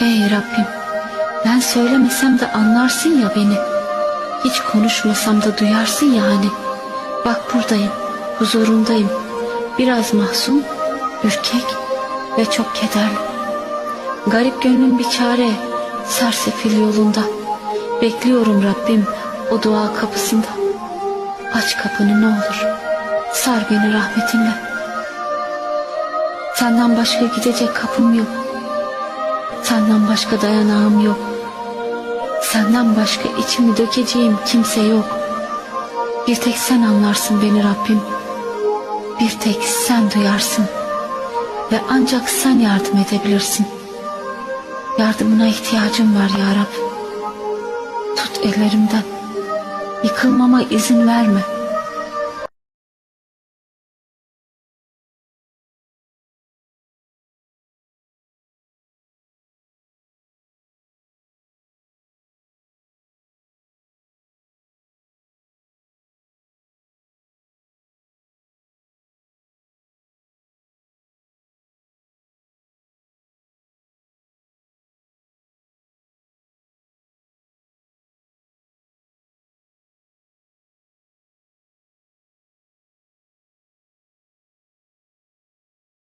Ey Rabbim ben söylemesem de anlarsın ya beni. Hiç konuşmasam da duyarsın ya hani. Bak buradayım, huzurundayım. Biraz mahzun, ürkek ve çok kederli. Garip gönlüm bir çare, sersefil yolunda. Bekliyorum Rabbim o dua kapısında. Aç kapını ne olur, sar beni rahmetinle. Senden başka gidecek kapım yok. Senden başka dayanağım yok. Senden başka içimi dökeceğim kimse yok. Bir tek sen anlarsın beni Rabbim. Bir tek sen duyarsın. Ve ancak sen yardım edebilirsin. Yardımına ihtiyacım var ya Rab. Tut ellerimden. Yıkılmama izin verme.